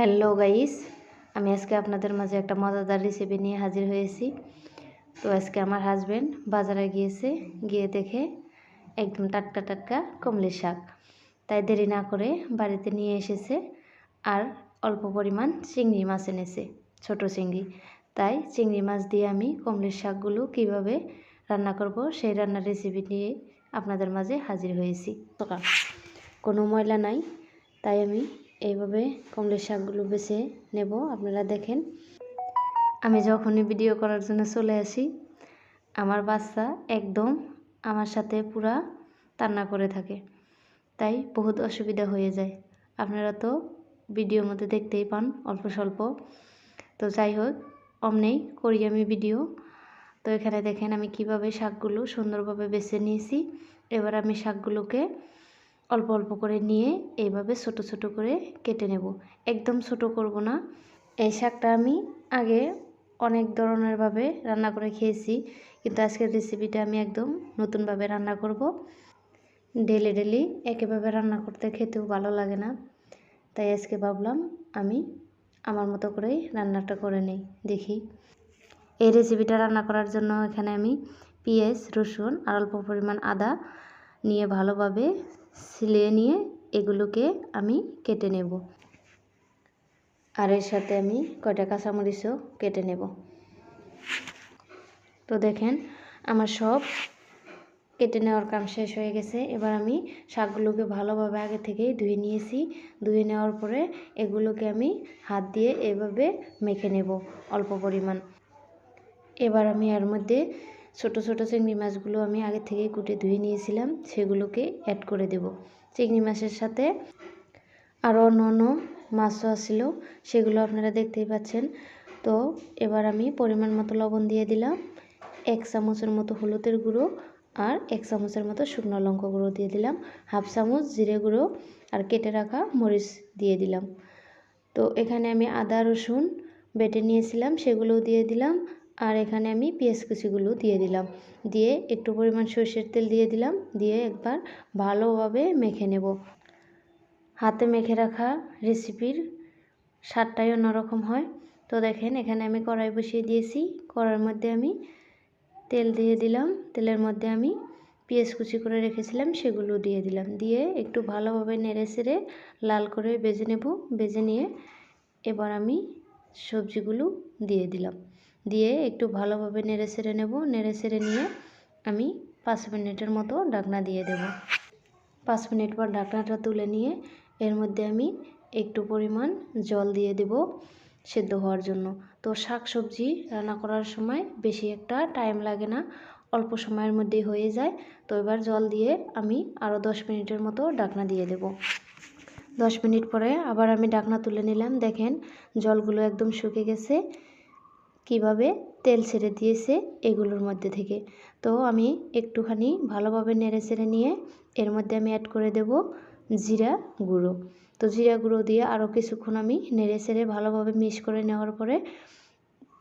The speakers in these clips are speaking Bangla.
হ্যালো গাইস, আমি আজকে আপনাদের মাঝে একটা মজাদার রেসিপি নিয়ে হাজির হয়েছি। তো আজকে আমার হাজব্যান্ড বাজারে গিয়েছে, গিয়ে দেখে একদম টাটকা টাটকা কমলির শাক। তাই দেরি না করে বাড়িতে নিয়ে এসেছে আর অল্প পরিমাণ চিংড়ি মাছ এনেছে, ছোট চিংড়ি। তাই চিংড়ি মাছ দিয়ে আমি কমলির শাকগুলো কীভাবে রান্না করব সেই রান্নার রেসিপি নিয়ে আপনাদের মাঝে হাজির হয়েছি। কোনো ময়লা নাই, তাই আমি এইভাবে কমলের শাকগুলো বেছে নেব, আপনারা দেখেন। আমি যখনই ভিডিও করার জন্য চলে আসি, আমার বাচ্চা একদম আমার সাথে পুরা রান্না করে থাকে। তাই বহুত অসুবিধা হয়ে যায়। আপনারা তো ভিডিওর মধ্যে দেখতেই পান, অল্প স্বল্প। তো যাই হোক, অমনেই করি আমি ভিডিও তো এখানে দেখেন আমি কীভাবে শাকগুলো সুন্দরভাবে বেছে নিয়েছি। এবার আমি শাকগুলোকে অল্প অল্প করে নিয়ে এইভাবে ছোট ছোট করে কেটে নেব। একদম ছোট করব না। এই শাকটা আমি আগে অনেক ধরনেরভাবে রান্না করে খেয়েছি, কিন্তু আজকের রেসিপিটা আমি একদম নতুনভাবে রান্না করব। ডেলি ডেলি একেভাবে রান্না করতে খেতেও ভালো লাগে না। তাই আজকে ভাবলাম আমি আমার মতো করেই রান্নাটা করে নেই, দেখি। এই রেসিপিটা রান্না করার জন্য এখানে আমি পেঁয়াজ, রসুন আর অল্প পরিমাণ আদা নিয়ে ভালোভাবে সিলিয়ে নিয়ে এগুলোকে আমি কেটে নেব। আর এর সাথে আমি কয়টা কাঁচামরিচও কেটে নেব। তো দেখেন, আমার সব কেটে নেওয়ার কাম শেষ হয়ে গেছে। এবার আমি শাকগুলোকে ভালোভাবে আগে থেকেই ধুয়ে নিয়েছি। ধুয়ে নেওয়ার পরে এগুলোকে আমি হাত দিয়ে এভাবে মেখে নেব অল্প পরিমাণ। এবার আমি এর মধ্যে ছোট ছোট চিংড়ি মাছগুলো আমি আগে থেকে কুটে ধুয়ে নিয়েছিলাম, সেগুলোকে অ্যাড করে দেব। চিংড়ি মাছের সাথে আরও অন্য অন্য মাছও ছিল সেগুলো আপনারা দেখতেই পাচ্ছেন। তো এবার আমি পরিমাণ মতো লবণ দিয়ে দিলাম, এক চামচের মতো হলুদের গুঁড়ো আর এক চামচের মতো শুকনো লঙ্কা গুঁড়ো দিয়ে দিলাম, হাফ চামচ জিরে গুঁড়ো আর কেটে রাখা মরিচ দিয়ে দিলাম। তো এখানে আমি আদা রসুন বেটে নিয়েছিলাম, সেগুলোও দিয়ে দিলাম আর এখানে আমি পেঁয়াজ কুচিগুলো দিয়ে দিলাম। দিয়ে একটু পরিমাণ সর্ষের তেল দিয়ে দিলাম। দিয়ে একবার ভালোভাবে মেখে নেব। হাতে মেখে রাখা রেসিপির স্বাদটাই অন্যরকম হয়। তো দেখেন, এখানে আমি কড়াই বসিয়ে দিয়েছি। কড়াইয়ের মধ্যে আমি তেল দিয়ে দিলাম। তেলের মধ্যে আমি পেঁয়াজ কুচি করে রেখেছিলাম, সেগুলো দিয়ে দিলাম। দিয়ে একটু ভালোভাবে নেড়ে সেড়ে লাল করে বেজে নেব। বেজে নিয়ে এবার আমি সবজিগুলো দিয়ে দিলাম। দিয়ে একটু ভালোভাবে নেড়ে সেড়ে নেব। নেড়ে সেড়ে নিয়ে আমি পাঁচ মিনিটের মতো ডাকনা দিয়ে দেব। পাঁচ মিনিট পর ডাকনাটা তুলে নিয়ে এর মধ্যে আমি একটু পরিমাণ জল দিয়ে দেব সেদ্ধ হওয়ার জন্য। তো শাক সবজি রান্না করার সময় বেশি একটা টাইম লাগে না, অল্প সময়ের মধ্যেই হয়ে যায়। তো এবার জল দিয়ে আমি আরও দশ মিনিটের মতো ডাকনা দিয়ে দেব। দশ মিনিট পরে আবার আমি ডাকনা তুলে নিলাম। দেখেন জলগুলো একদম শুকে গেছে। কীভাবে তেল ছেড়ে দিয়েছে এগুলোর মধ্যে থেকে। তো আমি একটুখানি ভালোভাবে নেড়ে ছেড়ে নিয়ে এর মধ্যে আমি অ্যাড করে দেব জিরা গুঁড়ো। তো জিরা গুঁড়ো দিয়ে আরও কিছুক্ষণ আমি নেড়ে ছেড়ে ভালোভাবে মিক্স করে নেওয়ার পরে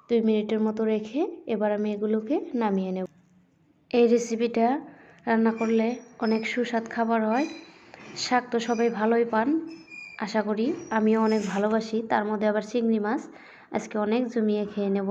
দুই মিনিটের মতো রেখে এবার আমি এগুলোকে নামিয়ে নেব। এই রেসিপিটা রান্না করলে অনেক সুস্বাদ খাবার হয়। শাক তো সবাই ভালোই পান, আশা করি। আমিও অনেক ভালোবাসি। তার মধ্যে আবার চিংড়ি মাছ। আজকে অনেক জমিয়ে খেয়ে নেব